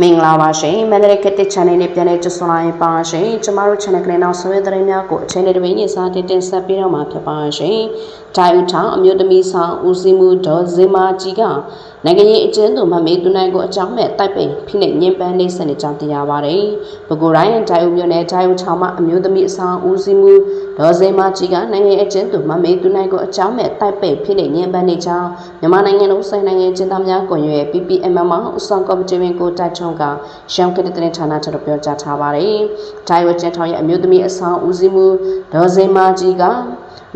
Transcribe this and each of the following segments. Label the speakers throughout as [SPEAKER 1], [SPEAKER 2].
[SPEAKER 1] မင်္ဂလာပါရှင်မန္တလေးကတစ် channel နဲ့ပြန်လည်ကြိုဆိုလိုက်ပါရှင်ကျမတို့ channel ကလေးနောက်ဆွေးသတင်းများကိုအချိန်နဲ့တပင်းညစာတင်တင်ဆက်ပေးတော့မှာဖြစ်ပါရှင်။ဒါဥထောင်အမျိုးသမီးဆောင်ဦးစီးမှုဒေါ်ဇင်မာကြီးကနိုင်ငံရေးအကျဉ်းသူမမေသူနိုင်ကိုအကြောင်းမဲ့တိုက်ပိတ်ဖိနှိပ်ညှဉ်းပန်းနှိပ်စက်နေကြောင်းသိရပါတယ်။ပဲခူးတိုင်းဒိုင်ဦးမြို့နယ်ဒိုင်ဦးချောင်းမှာအမျိုးသမီးအဆောင်ဦးစီးမှု ဒေါ်ဇင်မာကြီးကနိုင်ငံရေးအကျဉ်းသူမမေသူနိုင်ကိုအကြောင်းမဲ့တိုက်ပိတ်ဖိနှိပ်ညှဉ်းပန်းနေကြောင်းမြန်မာနိုင်ငံလုံးဆိုင်နိုင်ငံကျင်းသားများကွန်ရက် PPM မှာအဆောင်ကော်မတီဝင်ကိုတိုက်ချုံကရှမ်းကတဲ့တဲ့ဌာနချုပ်ပြောကြားထားပါတယ်။ဒိုင်ဝကျန်းထောင်ရဲ့အမျိုးသမီးအဆောင်ဦးစီးမှုဒေါ်ဇင်မာကြီးက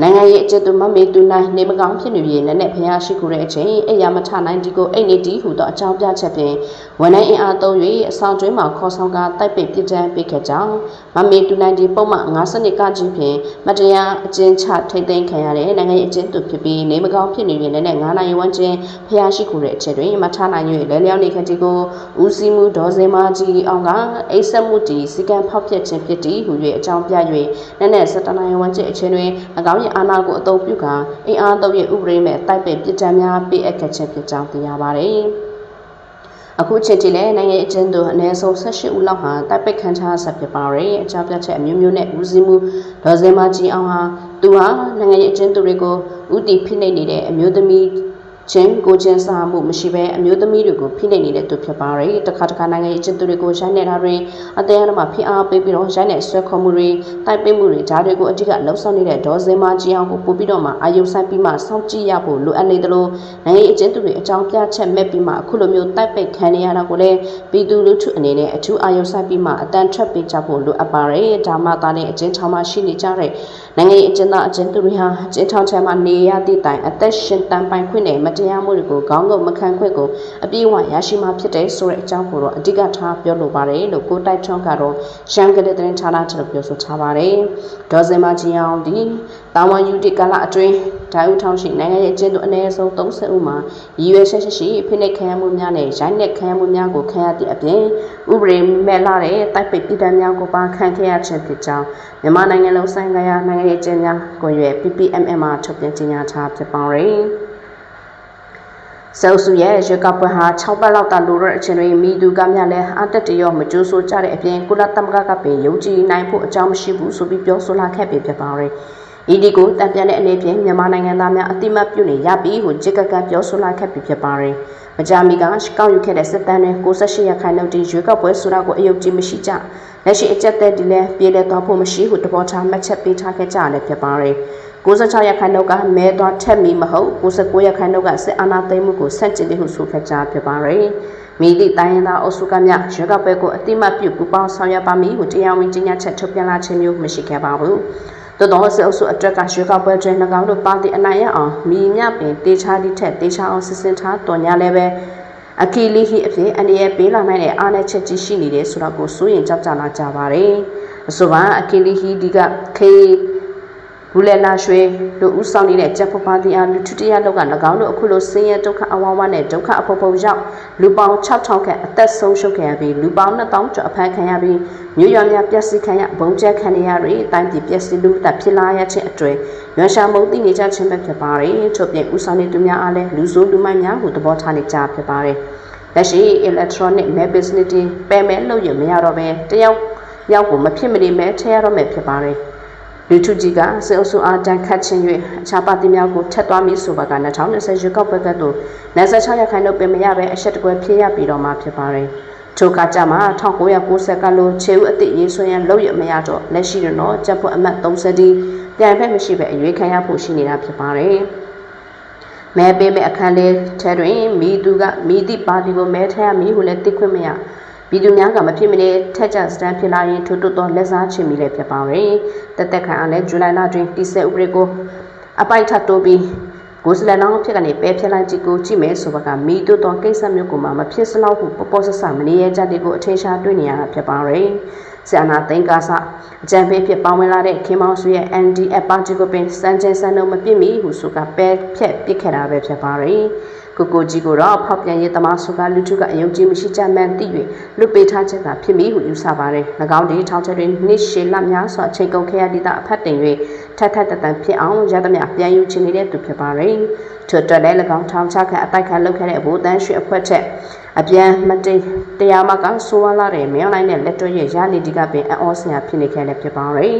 [SPEAKER 1] နိုင်ငံရေးအကျဉ်းသူမမေသူနိုင်နေမကောင်းဖြစ်နေပြီးလက်နဲ့ဖျားရှိခိုးတဲ့အချိန်အိယာမထနိုင်ဒီကိုအိတ်နေတီဟူသောအကြောင်းပြချက်ဖြင့် ဝန်ထမ်းအင်အားသုံး၍အဆောင်ကျွင်းမှာခေါ်ဆောင်ကာတိုက်ပိတ်ပြစ်ဒဏ်ပေးခဲ့ကြောင်းမမေသူနိုင်ဒီပုံမှန်52ကကြီးဖြင့်မတရားအကျဉ်းချထိတ်သိမ်းခံရတဲ့နိုင်ငံရေးအကျဉ်းသူဖြစ်ပြီးနေမကောင်းဖြစ်နေပြီးလက်နဲ့9နိုင်ဝန်းကျင်ဖျားရှိခိုးတဲ့အချိန်တွင်မထနိုင်၍လဲလျောင်းနေခဲ့သည်ကိုဦးစီးမှုဒေါ်စင်မာကြီးအောင်ကအိဆက်မှုတီစီကံဖောက်ဖျက်ခြင်းဖြစ်သည်ဟူ၍အကြောင်းပြ၍လက်နဲ့17နိုင်ဝန်းကျင်အချိန်တွင်၎င်း၏အာဏာကိုအသုံးပြုကာအင်အားသုံး၍ဥပဒေမဲ့တိုက်ပိတ်ပြစ်ဒဏ်များပေးအပ်ခဲ့ခြင်းဖြစ်ကြောင်းသိရပါသည် အခုချိန်ထိလည်းနိုင်ငံအကျဉ်းသူအနည်းဆုံး18ဦးလောက်ဟာတပ်ပိတ်ခံထားဆက်ဖြစ်ပါရယ်အကြပြချက်အမျိုးမျိုးနဲ့ဦးစီးမှုဒေါ်စင်မကြီးအောင်ဟာသူဟာနိုင်ငံရေးအကျဉ်းသူတွေကိုဥတီဖိနှိပ်နေတဲ့အမျိုးသမီး ချင်းကိုချင်းစာမှုမရှိဘဲအမျိုးသမီးတွေကိုဖိနှိပ်နေတဲ့သူဖြစ်ပါတယ်။တခါတခါနိုင်ငံရေးအကျဉ်းသူတွေကိုရိုက်နေတာတွေအသေးအမဖိအားပေးပြီးတော့ရိုက်နေဆွဲခေါ်မှုတွေတိုက်ပိတ်မှုတွေဓာတ်တွေကိုအဓိကလှုပ်ဆောင်နေတဲ့ဒေါ်စင်မကြီးအောင်ကိုပို့ပြီးတော့မှအာယုဆိုင်ပြီးမှစောင့်ကြည့်ရဖို့လိုအပ်နေတယ်လို့နိုင်ငံရေးအကျဉ်းသူတွေအကြောင်းပြချက်မဲ့ပြီးမှအခုလိုမျိုးတိုက်ပိတ်ခံနေရတာကိုလည်းပြည်သူလူထုအနေနဲ့အထူးအာယုဆိုင်ပြီးမှအတန်ထွက်ပေးကြဖို့လိုအပ်ပါတယ်။ဒါမှသာလည်းအကျဉ်းချောင်းမှာရှိနေကြတဲ့နိုင်ငံရေးအကျဉ်းသားအကျဉ်းသူတွေဟာအကျဉ်းထောင်ချမ်းမှာနေရသည့်တိုင်အသက်ရှင်တန်ပိုင်ခွင့်နဲ့မတရားမှုတွေကိုခေါင်းငုံမခံခွင့်ကိုအပြည့်အဝရရှိမှဖြစ်တဲ့ဆိုတဲ့အကြောင်းကိုတော့အဓိကထားပြောလိုပါတယ်လို့ကိုတိုက်ထွန်းကတော့ရှမ်းကတဲ့တင်ဌာနချုပ်ပြောဆိုထားပါတယ်။ဒေါ်စင်မကြီးအောင်ဒီတာဝန်ယူတီကာလအတွင်းဒိုင်ဦးထောင်ရှိနိုင်ငံရဲ့အကျဉ်းသူအနည်းဆုံး30ဦးမှာရည်ရွယ်ချက်ရှိရှိဖိနှိပ်ခံရမှုများနဲ့ရိုင်းနှက်ခံရမှုများကိုခံရသည့်အပြင်ဥပဒေမဲ့လာတဲ့တိုက်ပိတ်ပြည်တမ်းများကိုပါခံခဲ့ရခြင်းဖြစ်ကြောင်းမြန်မာနိုင်ငံလုံးဆိုင်ရာနိုင်ငံရေးအကျဉ်းများကိုရွယ် PPMM မှာထုတ်ပြန်ကြေညာထားဖြစ်ပါတယ်။ ဆယ်စုရဲ့ရွေးကောက်ပွဲဟာ6ပတ်လောက်တာလိုတဲ့အချိန်တွင်မိသူကမြလည်းအတက်တရောမကျိုးဆိုကြတဲ့အပြင်ကုလသမဂ္ဂကပင်ယုံကြည်နိုင်ဖို့အကြောင်းမရှိဘူးဆိုပြီးပြောဆိုလာခဲ့ပြီဖြစ်ပါတယ်။ဤဒီကိုတံပြန်တဲ့အနေဖြင့်မြန်မာနိုင်ငံသားများအတိမတ်ပြုနေရပြီဟုကြစ်ကကပြောဆိုလာခဲ့ပြီဖြစ်ပါတယ်။မကြာမီကကောက်ယူခဲ့တဲ့စစ်တမ်းတွင်68ရခိုင်နှုန်းတီရွေးကောက်ပွဲဆိုတာကိုအယုံကြည်မရှိကြ။လက်ရှိအကြက်တဲ့ဒီလဲပြည်လဲသွားဖို့မရှိဟုတပေါ်ထားမှတ်ချက်ပေးထားခဲ့ကြလည်းဖြစ်ပါတယ်။ 96ရခိုင်နှုတ်ကမဲသွားထက်မီမဟုတ်69ရခိုင်နှုတ်ကစစ်အာဏာသိမ်းမှုကိုဆန့်ကျင်တယ်ဟုဆိုခဲ့ကြဖြစ်ပါတယ်။မိသည့်တိုင်းရင်းသားအုပ်စုကများရွေးကောက်ပွဲကိုအတိမတ်ပြုပူပေါင်းဆောင်ရွက်ပါမည်ဟုတရားဝင်ကြေညာချက်ထုတ်ပြန်လာခြင်းမျိုးမရှိခဲ့ပါဘူး။သို့သောစစ်အုပ်စုအတွက်ကရွေးကောက်ပွဲတွင်၎င်းတို့ပါတီအနိုင်ရအောင်မိမြပင်တေချာသည့်ထက်တေချာအောင်စစ်စင်ထားတော်ညာလည်းပဲအခီလီဟီအဖြစ်အနေနဲ့ပေးလာနိုင်တဲ့အားနည်းချက်ကြီးရှိနေတယ်ဆိုတော့ကိုစိုးရင်ကြောက်ကြလာကြပါတယ်။အဆိုပါအခီလီဟီဒီကခေ ဘူလက်လာရွှေတို့ဦးဆောင်နေတဲ့ကြက်ဖဖားတီအားလူထုတရလောက်က၎င်းတို့အခုလိုဆင်းရဲဒုက္ခအဝဝနဲ့ဒုက္ခအဖို့ဖို့ရောက်လူပေါင်း6000ခန့်အသက်ဆုံးရှုံးခဲ့ရပြီးလူပေါင်း2000ကျော်အဖမ်းခံရပြီးမြို့ရွာများပျက်စီးခံရဘုံကျက်ခံရတွေတိုင်းပြည်ပျက်စီးလူသက်ဖြစ်လာရခြင်းအတွေ့ရွှန်ရှာမုံသိနေကြခြင်းပဲဖြစ်ပါတယ်ထို့ပြင်ဦးဆောင်နေသူများအားလည်းလူဆိုးလူမိုက်များကိုသဘောထားနေကြဖြစ်ပါတယ်လက်ရှိ electronic mail business ပဲမဲလို့ရမရတော့ပဲတယောက်ရောက်ကိုမဖြစ်မနေမဲထည့်ရတော့မယ်ဖြစ်ပါတယ် လူထုကြီးကစေအုပ်စုအားတန်ခတ်ခြင်း၍အခြားပါတီများကိုထက်သွားမည်ဆိုပါက2020ရွေးကောက်ပွဲကသို့96ရခိုင်နှုတ်ပင်မရပဲအဆက်တကွဲဖြစ်ရပြီးတော့မှဖြစ်ပါတယ်။ထိုကကြမှာ1990ကလိုခြေဦးအသည့်ရေးဆွဲရန်လုပ်ရမရတော့လက်ရှိတော့ကြက်ဖို့အမတ်30ဒီပြန်ဖက်မရှိပဲအရွေးခံရဖို့ရှိနေတာဖြစ်ပါတယ်။မဲပေးမဲ့အခန်းလေးထဲတွင်မိသူကမိသည့်ပါတီကိုမဲထည့်ရမည်ဟုလည်းသိခွင့်မရ။ ပြည်သူများကမဖြစ်မနေထက်ကြစတန်းဖြစ်လာရင်ထို့တွတ်သောလက်စားချင်မိလည်းဖြစ်ပါရယ်တက်တက်ခံအားလည်းဇူလိုင်လတွင်တိဆက်ဥပဒေကိုအပိုက်ထပ်တိုးပြီးကိုစလန်နောင်းဖြစ်ကနေပဲဖြစ်လိုက်ကြည့်ကိုကြည့်မယ်ဆိုပါကမိတို့တော့ကိစ္စမျိုးကိုမှမဖြစ်စလောက်ဘူးပပေါ်ဆဆမနေရကြတဲ့ကိုအထင်ရှားတွေ့နေရတာဖြစ်ပါရယ်ဆန္ဒသိန်းကားစအကြံပေးဖြစ်ပေါဝင်လာတဲ့ခင်မောင်စုရဲ့ NDF ပါတီကိုပင်စံကျင်စံတော့မပြစ်မီဟုဆိုကပဲဖြက်ပစ်ခဲ့တာပဲဖြစ်ပါရယ် ကိုကိုကြီးကိုတော့ဖောက်ပြန်ရေးသမားစုကလူထုကအယုံကြည်မရှိကြမှန်းသိ၍လွတ်ပေးထားချက်သာဖြစ်မိဟုယူဆပါတယ်၎င်းဒီထောင်ချက်တွေနှစ်ရှည်လများစွာအချိန်ကုန်ခဲ့ရသည့်အဖတ်တင်၍ထက်ထက်တတန်ဖြစ်အောင်ရသမျှပြန်ယူချင်နေတဲ့သူဖြစ်ပါတယ်ထို့အတွက်လည်း၎င်းထောင်ချခန့်အတိုက်ခံလုပ်ခဲ့တဲ့ဘူတန်းရွှေအဖွဲ့ထက်အပြန်မတိတရားမကဆိုးဝါးလာတဲ့မင်းလိုက်နဲ့လက်တွဲရဲ့ရနေဒီကပင်အအောစရာဖြစ်နေခဲ့လည်းဖြစ်ပါတယ်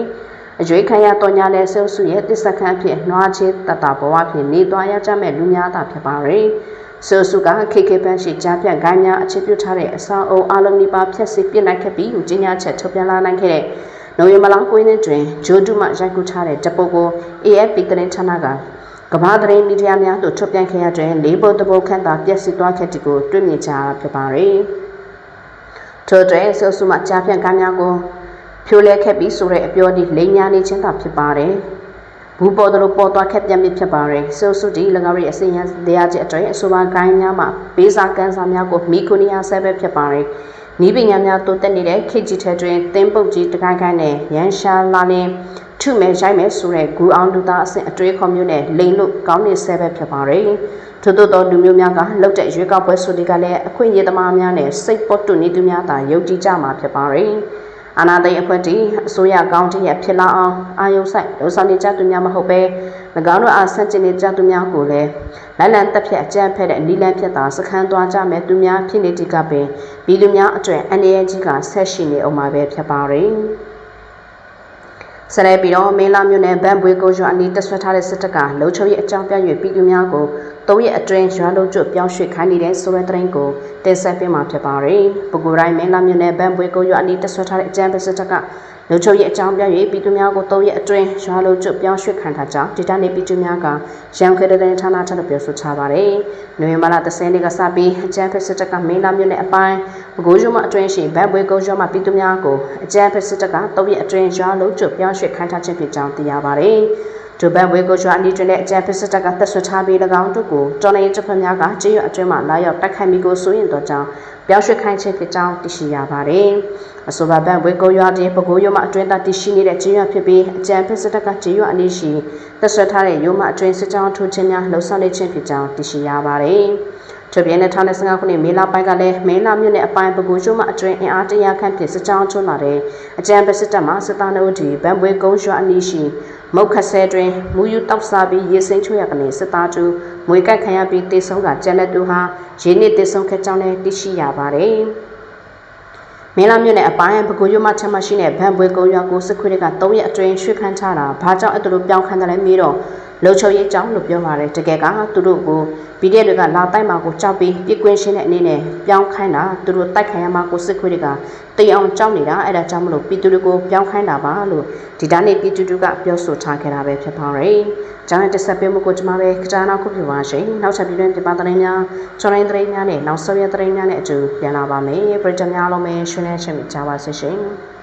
[SPEAKER 1] အကျွေးခံရတော်ညာလဲဆုပ်စုရဲ့တစ္ဆခန့်ဖြစ်နှွားချင်းတတဘဝဖြစ်နေသွားရကြမဲ့လူများသာဖြစ်ပါတယ်။ဆုပ်စုကခေခေပန်းရှိကြားပြန့်ကိုင်းများအခြေပြုထားတဲ့အစာအုံအလုံးဒီပါဖြက်စစ်ပြစ်နိုင်ခဲ့ပြီးဟူကြီးညာချက်ထုတ်ပြန်လာနိုင်ခဲ့တဲ့နိုဝင်ဘာလ9ရက်တွင်ဂျိုဒူမှရိုက်ကူးထားတဲ့တပုတ်ကို AFP သတင်းဌာနကကမ္ဘာသတင်းမီဒီယာများသို့ထုတ်ပြန်ခဲ့ရတဲ့လေးပုံတပုတ်ခန့်သာပြည့်စစ်သွားခဲ့တဲ့ကိုတွေ့မြင်ကြရဖြစ်ပါတယ်။ထို့တွင်ဆုပ်စုမှကြားပြန့်ကိုင်းများကို ဖြိုးလဲခဲ့ပြီးဆိုတဲ့အပြောဒီလိမ်ညာနေခြင်းသာဖြစ်ပါတယ်။ဘူးပေါ်တို့ပေါ်သွားခက်ပြတ်မြဖြစ်ပါတယ်။ဆိုဆုဒီ၎င်းရဲ့အစီရင်တရားချက်အတွက်အဆိုပါကိုင်းများမှာပေးစာကန်းစာများကိုမိခိုနီယာဆဲပဲဖြစ်ပါတယ်။နီးပညာများတိုးတက်နေတဲ့ခေတ်ကြီးထဲတွင်သင်းပုတ်ကြီးတကိုင်းကိုင်းနဲ့ရန်ရှာလာနေထုမဲ့ရိုက်မဲ့ဆိုတဲ့ဂူအောင်လူသားအဆင့်အတွေးခေါ်မျိုးနဲ့လိန်လို့ကောင်းနေဆဲပဲဖြစ်ပါတယ်။ထို့သောလူမျိုးများကလောက်တဲ့ရွေးကောက်ပွဲဆိုဒီကလည်းအခွင့်အရေးသမားများနဲ့စိတ်ပေါ်တူနေသူများသာယုံကြည်ကြမှာဖြစ်ပါတယ်။ အာဏာသိမ်းအဖွဲ့တီအစိုးရကောင်းတရဖြစ်လာအောင်အာယုံဆိုင်လုံဆောင်နေကြသူများမဟုတ်ပဲ၎င်းတို့အားဆန့်ကျင်နေကြသူများကိုလည်းလန်လန်တက်ဖြတ်အကြမ်းဖက်တဲ့နီလန်ဖြစ်တာစခန်းသွားကြမဲ့သူများဖြစ်နေတိကပင်ပြည်သူများအတွက်အနေအကြီးကဆက်ရှိနေအောင်မှာပဲဖြစ်ပါရင်ဆရဲပြီးတော့မင်းလာမြို့နယ်ဗန်ဘွေကိုရွာအနီးတက်ဆွဲထားတဲ့စစ်တပ်ကလုံချုံရဲ့အကြောင်းပြ၍ပြည်သူများကို သုံးရက်အတွင်းရွာလုံးကျွတ်ပြောင်းရွှေ့ခိုင်းနေတဲ့ဆိုရဲတရင်ကိုတင်ဆက်ပေးမှာဖြစ်ပါတယ်။ပုဂ္ဂိုလ်တိုင်းမင်းလာမြို့နယ်ဗန်ဘွေကိုရွာအနီးတက်ဆွဲထားတဲ့အကြမ်းဖက်စစ်တပ်က လုံချုံရဲ့အကြောင်းပြ၍ပြည်သူများကိုသုံးရက်အတွင်းရွာလုံးကျွတ်ပြောင်းရွှေ့ခံထားကြောင်းဒေတာနေပြည်သူများကရန်ကုန်တဲ့ဌာနထပ်ပြောဆိုထားပါတယ်။နိုဝင်ဘာလ30ရက်နေ့ကစပြီးအကြမ်းဖက်စစ်တပ်ကမင်းလာမြို့နယ်အပိုင်းပဲခူးကျွန်းမှာအတွင်းရှိဗန်ဘွေကိုရွာမှာပြည်သူများကိုအကြမ်းဖက်စစ်တပ်ကသုံးရက်အတွင်းရွာလုံးကျွတ်ပြောင်းရွှေ့ခံထားခြင်းဖြစ်ကြောင်းသိရပါတယ်။ဒိုဘန်ဝေကိုကျွာအနီးတွင်တဲ့အကြံဖစ်စစ်တပ်ကသက်ဆွထားပြီး၎င်းတို့ကိုတော်လိုင်းတပ်ဖွဲ့များကကျေးရွာအတွင်းမှလာရောက်တိုက်ခိုက်မိကိုစိုးရင်တော့ကြောင်း ပြောင်းရွှေ့ခိုင်းခြင်းဖြစ်ကြောင်းသိရှိရပါတယ်။အဆိုပါဘန်ဝေကိုရွာတည်းပကိုးရွာမှအတွင်းသားတရှိနေတဲ့ကျေးရွာဖြစ်ပြီးအကြံဖစ်စစ်တပ်ကကျေးရွာအနီးရှိသက်ဆွထားတဲ့ရွာမှအတွင်းစစ်ကြောင်းထိုးခြင်းများလှုံ့ဆော်နေခြင်းဖြစ်ကြောင်းသိရှိရပါတယ်။ ထို့ပြင်2015ခုနှစ်မေလပိုင်းကလည်းမေလမြို့နယ်အပိုင်းပကူကျွန်းမှအတွင်းအင်အားတရာခန့်ဖြင့်စစ်ကြောင်းထွန်းလာတဲ့အကြံပစစ်တပ်မှစစ်သားနှုတ်ဒီဗန်ဘွေကုန်းရွာအနီးရှိမုတ်ခဆဲတွင်မူယူတောက်စားပြီးရေစိမ့်ချွေရကနေစစ်သားတူမွေကြိုက်ခံရပြီးတေဆုံးကကျန်တဲ့သူဟာရေနစ်တေဆုံးခဲ့ကြောင်းလည်းသိရှိရပါတယ်။မင်းလာမြို့နယ်အပိုင်းပကူရွမချက်မရှိတဲ့ဗန်ဘွေကုန်းရွာကိုစစ်ခွေးတွေက၃ရက်အတွင်းရွှေ့ခန်းထားတာဘာကြောင့်အဲ့လိုပြောင်းခန်းတယ်လဲမေးတော့ လုံချုံရေးကြောင်းလို့ပြောပါတယ်တကယ်ကသူတို့ကိုဗီဒီယိုတွေကလာတိုက်မှာကိုကြောက်ပြီးပြစ်ကွင်းရှင်းတဲ့အနေနဲ့ပြောင်းခိုင်းတာသူတို့တိုက်ခိုင်းရမှာကိုစစ်ခွေးတွေကတေးအောင်ကြောက်နေတာအဲ့ဒါကြောင့်မလို့ပြည်သူတွေကိုပြောင်းခိုင်းတာပါလို့ဒီတိုင်းနေပြည်သူတွေကပြောဆိုထားခဲ့တာပဲဖြစ်ပါတယ်။ကျောင်းရဲ့တက်ဆက်ပေးမှုကိုကျွန်မပဲခကြားနာခုပြပါရှင်။နောက်ချက်ပြည်တွင်းပြပသတင်းများကျွန်တော်သတင်းများနဲ့နောက်ဆုံးရသတင်းများနဲ့အတူပြန်လာပါမယ်။ပရိသတ်များလုံးပဲရှင်နေချင်းကြပါစေရှင်။